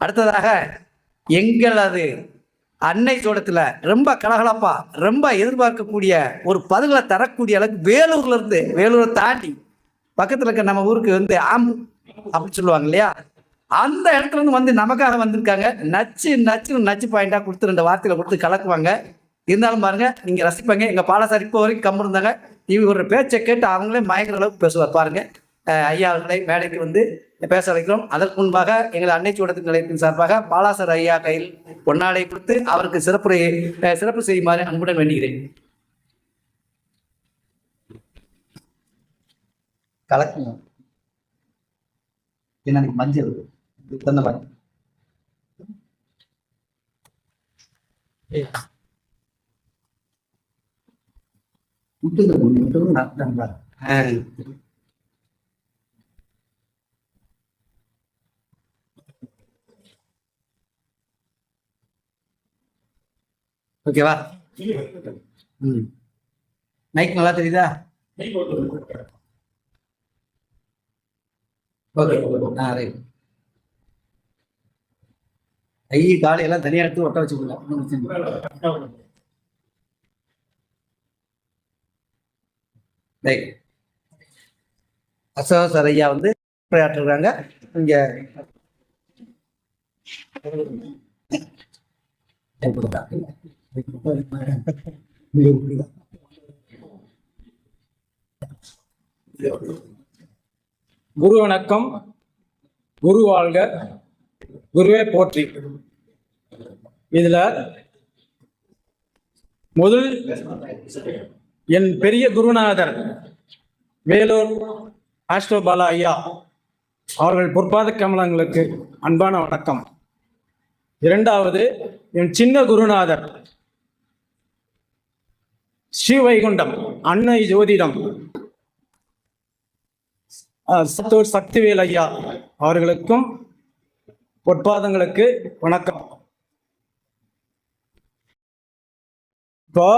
அடுத்ததாக எங்களது அன்னை தோட்டத்தில் ரொம்ப கலகலப்பா ரொம்ப எதிர்பார்க்கக்கூடிய ஒரு பதிலை தரக்கூடிய அளவுக்கு வேலூர்ல இருந்து வேலூரை தாண்டி பக்கத்தில் இருக்க நம்ம ஊருக்கு வந்து ஆம் அப்படின்னு சொல்லுவாங்க இல்லையா? அந்த இடத்துல இருந்து வந்து நமக்காக வந்திருக்காங்க. நச்சு நச்சு நச்சு பாயிண்டா கொடுத்து ரெண்டு வார்த்தையில கொடுத்து கலக்குவாங்க. இருந்தாலும் பாருங்க நீங்க ரசிப்பாங்க. எங்க பாலசாரி இப்போ வரைக்கும் கம்பு இருந்தாங்க. இவரோட பேச்சை கேட்டு அவங்களே மயங்கிற அளவுக்கு பேசுவார். பாருங்க. ஐயா அவர்களை மேடைக்கு வந்து பேச வைக்கிறோம். அதற்கு முன்பாக எங்கள் அன்னை சூடத்தின் நிலையத்தின் சார்பாக பாலாசர் ஐயா கையில் பொன்னாடை கொடுத்து அவருக்கு சிறப்புரை சிறப்பு செய்யுமாறு அன்புடன் வேண்டுகிறேன். கலக்குங்க. எனக்கு மஞ்சள் தந்த மாதிரி. ஓகேவா? ம். மைக் நல்லா தெரியுதா? ஓகே. ஆ ரைட் கை காலை எல்லாம் எடுத்து ஒட்ட வச்சுக்கலாம் ஒண்ணும் பிரச்சனை இல்லை. ரைட் சார் ஐயா வந்து உரையாற்றுறாங்க இங்க. குரு வணக்கம் குரு வாழ்க குருவே போற்றி. இதுல முதல் என் பெரிய குருநாதர் வேலூர் ஆஸ்ட்ரோபாலா ஐயா அவர்கள் பொற்பாத கமலங்களுக்கு அன்பான வணக்கம். இரண்டாவது என் சின்ன குருநாதர் ஸ்ரீவைகுண்டம் அன்னை ஜோதிடம். சத்தூர் சக்திவேல் ஐயா அவர்களுக்கும் பொற்பாதங்களுக்கு வணக்கம். இப்போ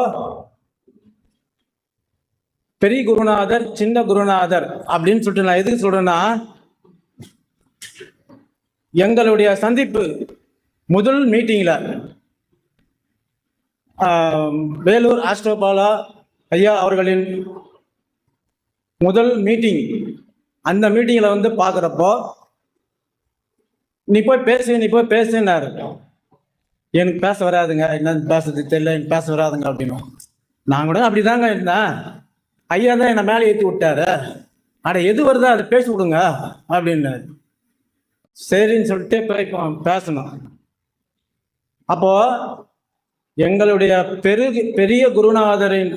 பெரிய குருநாதர் சின்ன குருநாதர் அப்படின்னு சொல்லிட்டு நான் எதுக்கு சொல்றேன்னா எங்களுடைய சந்திப்பு முதல் மீட்டிங்ல வேலூர் ஆஸ்ட்ரோபாலா ஐயா அவர்களின் முதல் மீட்டிங் அந்த மீட்டிங்கில் வந்து பார்க்குறப்போ நீ போய் பேசு நீ போய் பேசுனாரு எனக்கு பேச வராதுங்க. என்ன பேசுறது தெரியல. எனக்கு பேச வராதுங்க அப்படின்னு நான் கூட அப்படிதாங்க இருந்தேன். ஐயா தான் என்னை மேலே ஏற்றி விட்டாரு. அட எது வருதோ அதை பேசி விடுங்க அப்படின்னாரு. சரின்னு சொல்லிட்டு போய் பேசணும். அப்போது எங்களுடைய பெரு பெரிய குருநாதரின்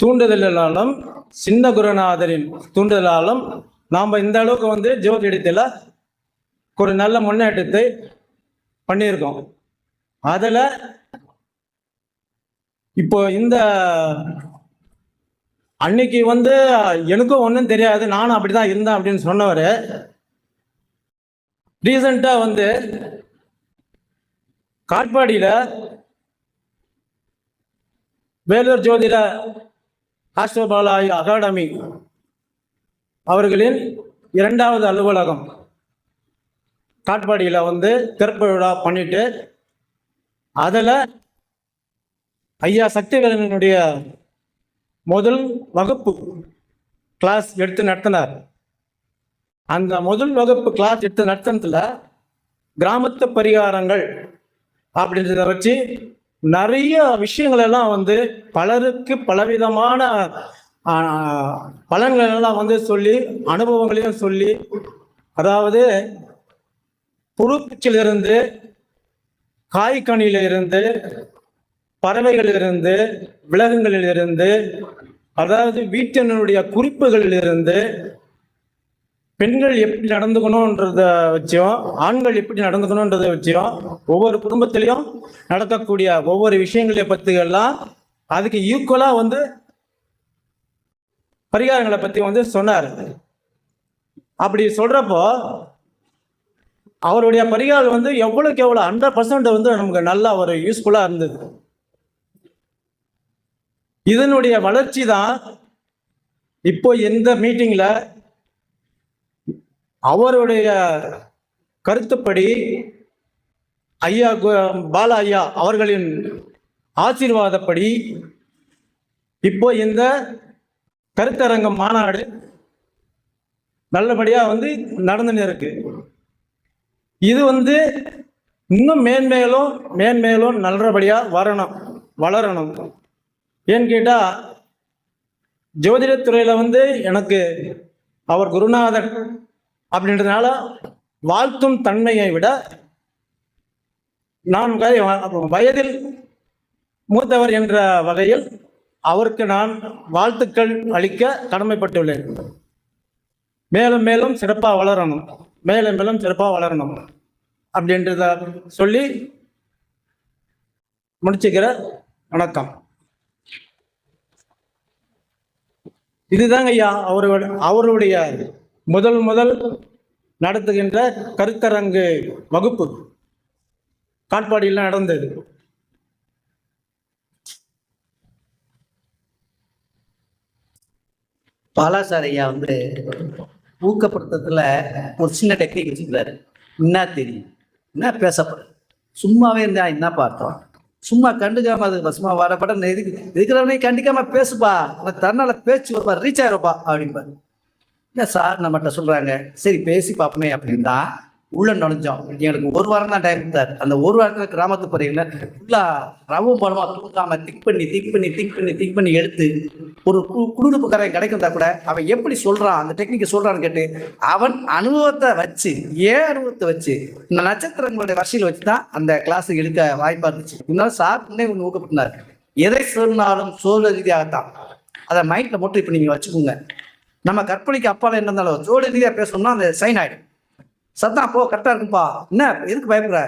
தூண்டுதலாலும் சின்ன குருநாதரின் தூண்டுதலாலும் நாம் இந்த அளவுக்கு வந்து ஜோதிடத்தில் ஒரு நல்ல முன்னேற்றத்தை பண்ணியிருக்கோம். அதில் இப்போ இந்த அன்னைக்கு வந்து எனக்கும் ஒன்றும் தெரியாது நானும் அப்படிதான் இருந்தேன் அப்படின்னு சொன்னவர் ரீசண்டாக வந்து காட்பாடியில் வேலூர் ஜோதிட ஆஸ்ட்ரோபாலா அகாடமி அவர்களின் இரண்டாவது அலுவலகம் காட்பாடியில் வந்து திறப்பு விழா பண்ணிட்டு அதில் ஐயா சக்திவேலனுடைய முதல் வகுப்பு கிளாஸ் எடுத்து நடத்தினார். அந்த முதல் வகுப்பு கிளாஸ் எடுத்து நடத்தினத்தில் கிராமத்து பரிகாரங்கள் அப்படின்றத வச்சு நிறைய விஷயங்கள் எல்லாம் வந்து பலருக்கு பலவிதமான பலன்கள் எல்லாம் வந்து சொல்லி அனுபவங்களையும் சொல்லி அதாவது புழுப்பூச்சிலிருந்து காய்கனியில இருந்து பறவைகளிலிருந்து விலங்குகளிலிருந்து அதாவது வீட்டினுடைய குறிப்புகளில் இருந்து பெண்கள் எப்படி நடந்துக்கணும்ன்றத வச்சும் ஆண்கள் எப்படி நடந்துக்கணுன்றத வச்சும் ஒவ்வொரு குடும்பத்திலையும் நடக்கக்கூடிய ஒவ்வொரு விஷயங்களை பத்தி எல்லாம் அதுக்கு ஈக்குவலா வந்து பரிகாரங்களை பத்தி வந்து சொன்னார். அப்படி சொல்றப்போ அவருடைய பரிகாரம் வந்து எவ்வளவுக்கு எவ்வளவு ஹண்ட்ரட் பர்சன்ட் வந்து நமக்கு நல்லா ஒரு யூஸ்ஃபுல்லா இருந்தது. இதனுடைய வளர்ச்சி தான் இப்போ எந்த மீட்டிங்ல அவருடைய கருத்துப்படி ஐயா கு- பாலா ஐயா அவர்களின் ஆசீர்வாதப்படி இப்போ இந்த கருத்தரங்க மாநாடு நல்லபடியாக வந்து நடந்துன்னு இருக்கு. இது வந்து இன்னும் மேன்மேலும் மேன்மேலும் நல்லபடியாக வரணும் வளரணும். ஏன்னு கேட்டால் ஜோதிடத்துறையில் வந்து எனக்கு அவர் குருநாதன் அப்படின்றதுனால வாழ்த்தும் தன்மையை விட நான் வயதில் மூத்தவர் என்ற வகையில் அவருக்கு நான் வாழ்த்துக்கள் அளிக்க கடமைப்பட்டுள்ளேன். மேலும் மேலும் சிறப்பாக வளரணும். மேலும் மேலும் சிறப்பாக வளரணும் அப்படின்றத சொல்லி முடிச்சுக்கிற வணக்கம். இதுதாங்க ஐயா அவரோட அவருடைய முதல் முதல் நடத்துகின்ற கருத்தரங்கு வகுப்பு காட்பாடியில் நடந்தது. பாலாசார் ஐயா வந்து ஊக்கப்படுத்துறதுல ஒரு சின்ன டெக்னிக் வச்சுக்கிறாரு என்ன தெரியும்? என்ன பேசப்படுது சும்மாவே இருந்தா என்ன பார்த்தோம்? சும்மா கண்டுக்காம அது சும்மா வரப்பட எதுக்கு? இருக்கிறவனே கண்டிக்காம பேசுப்பா? தன்னால பேச்சு வருப்பா ரீச் ஆயிருப்பா அப்படிம்பாரு. இல்லை சார் நம்மகிட்ட சொல்றாங்க? சரி பேசி பார்ப்போமே அப்படின்னா உள்ள நுழைஞ்சோம். எங்களுக்கு ஒரு வாரம் தான் டைம் இருந்தார் அந்த ஒரு வாரத்தில் கிராமத்து பறவைகளை ஃபுல்லா ரவும் பலமா தூக்காம திக் பண்ணி திக் பண்ணி திக் பண்ணி திக் பண்ணி எடுத்து ஒரு கு- குடுகுடுப்புக்காரன் கிடைக்கிறதா கூட அவன் எப்படி சொல்றான்? அந்த டெக்னிக்கை சொல்றான்னு கேட்டு அவன் அனுபவத்தை வச்சு ஏன் அனுபவத்தை வச்சு இந்த நட்சத்திரங்களுடைய வரிசையில் வச்சு தான் அந்த கிளாஸுக்கு எடுக்க வாய்ப்பா இருந்துச்சு. இருந்தாலும் சார் முன்னே ஒன்று ஊக்கப்பட்டினார் எதை சொன்னாலும் சோழ ரீதியாகத்தான். அதை மைண்ட்ல மட்டும் இப்போ நீங்க வச்சுக்கோங்க. நம்ம கற்பனைக்கு அப்பால என்ன இருந்தாலும் ஜோடி ரீதியாக பேசணும்னா அந்த சைன் ஆகிடும் சத்தம் போ கரெக்டாக இருக்கும்ப்பா என்ன எதுக்கு பயப்படுற?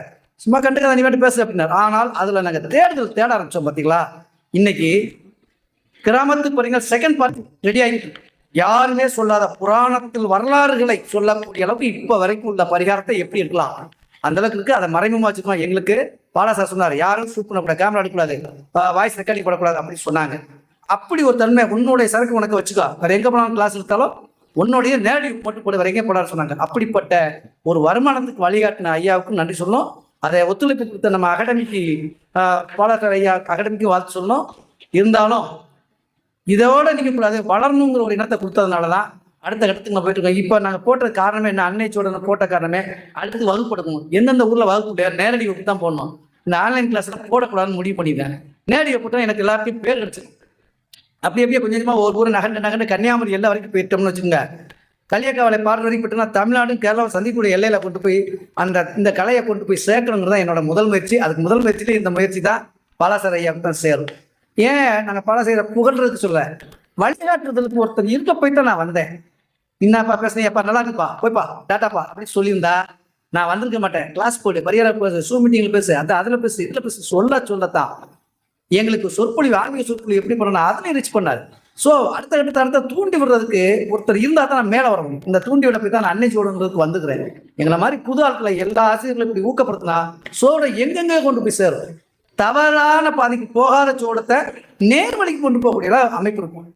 சும்மா கண்டுக்காத நீ மட்டும் பேசு அப்படின்னாரு. ஆனால் அதில் நாங்கள் தேடுதல் தேட ஆரம்பித்தோம் பார்த்தீங்களா இன்னைக்கு கிராமத்து போகிறீங்க செகண்ட் பார்ட் ரெடி ஆகிட்டு யாருமே சொல்லாத புராணத்தில் வரலாறுகளை சொல்லக்கூடிய அளவுக்கு இப்போ வரைக்கும் உள்ள பரிகாரத்தை எப்படி இருக்கலாம்? அந்த அளவுக்கு இருக்கு. அதை மறைமுகமாக வச்சுக்கலாம் எங்களுக்கு பாலாசார் சொன்னார் யாரும் ஷூட் பண்ணக்கூடாது கேமரா எடுக்கக்கூடாது வாய்ஸ் ரெக்கார்டிங் பண்ணக்கூடாது அப்படின்னு சொன்னாங்க. அப்படி ஒரு தன்மை உன்னுடைய சரக்கு உனக்கு வச்சுக்கோ. வேற எங்க போனாலும் கிளாஸ் எடுத்தாலும் உன்னுடைய நேரடி போட்டு போட வரைக்கும் போடாரு சொன்னாங்க. அப்படிப்பட்ட ஒரு வருமானத்துக்கு வழிகாட்டின ஐயாவுக்கும் நன்றி சொல்லணும். அதை ஒத்துழைப்பு கொடுத்த நம்ம அகாடமிக்கு பாலாசார் ஐயா அகாடமிக்கு வாழ்த்து சொல்லணும். இருந்தாலும் இதோட நீங்க கூடாது வளரணுங்கிற ஒரு இனத்தை கொடுத்ததுனால தான் அடுத்த கட்டத்துக்கு நான் போயிட்டு இருக்கோம் இப்போ நாங்கள் போட்ட காரணமே என்ன? அன்னை சோழனை போட்ட காரணமே அடுத்து வகுப்பு எடுக்கணும் எந்தெந்த ஊரில் வகுப்பு முடியாது நேரடி வகுப்பு தான் போடணும். இந்த ஆன்லைன் கிளாஸ்லாம் போடக்கூடாதுன்னு முடிவு பண்ணிட்டேன் நேரடி வகுப்பு தான் எனக்கு எல்லாத்தையும் பேர் கிடைச்சு அப்படி அப்படியே கொஞ்சம் கொஞ்சமாக ஒரு ஊர் நகண்டு நகண்டு கன்னியாகுமரி எல்லா வரைக்கும் போயிட்டோம்னு வச்சுக்கோங்க. கலியக்காவலை பாடுற வரைக்கும் போயிட்டோம்னா தமிழ்நாடும் கேரளாவும் சந்திக்கூடிய எல்லையில கொண்டு போய் அந்த இந்த கலையை கொண்டு போய் சேர்க்கணுங்கிறது தான் என்னோட முதல் முயற்சி. அதுக்கு முதல் முயற்சியில இந்த முயற்சி தான் பாலாசார் ஐயாவுக்கு தான் சேரும். ஏன் நாங்கள் பாலாசார புகழ்றதுக்கு சொல்ல? வழிகாட்டுறதுக்கு ஒருத்தர் இருக்க போய் தான் நான் வந்தேன். என்னப்பா பேசுனேப்பா நல்லா இருக்குப்பா. போய்ப்பா டாட்டாப்பா அப்படின்னு சொல்லியிருந்தா நான் வந்திருக்க மாட்டேன். கிளாஸ் போடு பரிகாரம் பேசு ஷூ மீட்டிங்கில் பேசு அந்த அதில் பேசு இதில் பேசு சொல்ல சொல்லத்தான் எங்களுக்கு சொற்பொழிவு ஆன்மீக சொற்பொழிவு எப்படி பண்ணணும்? அதுலேயும் ரீச் பண்ணாரு. ஸோ அடுத்த கட்டத்தை அடுத்த தூண்டி விடுறதுக்கு ஒருத்தர் இருந்தால் தான் நான் மேலே வரணும். இந்த தூண்டி விட போய் தான் நான் அன்னை சோழன்றதுக்கு வந்துக்கிறேன். எங்களை மாதிரி புது ஆட்களை எல்லா ஆசிரியர்களும் இப்படி ஊக்கப்படுத்தினா சோழ எங்கெங்கே கொண்டு போய் சேரும்? தவறான பாதைக்கு போகாத சோளத்தை நேர்வழிக்கு கொண்டு போகக்கூடிய அமைப்பு இருக்கும்.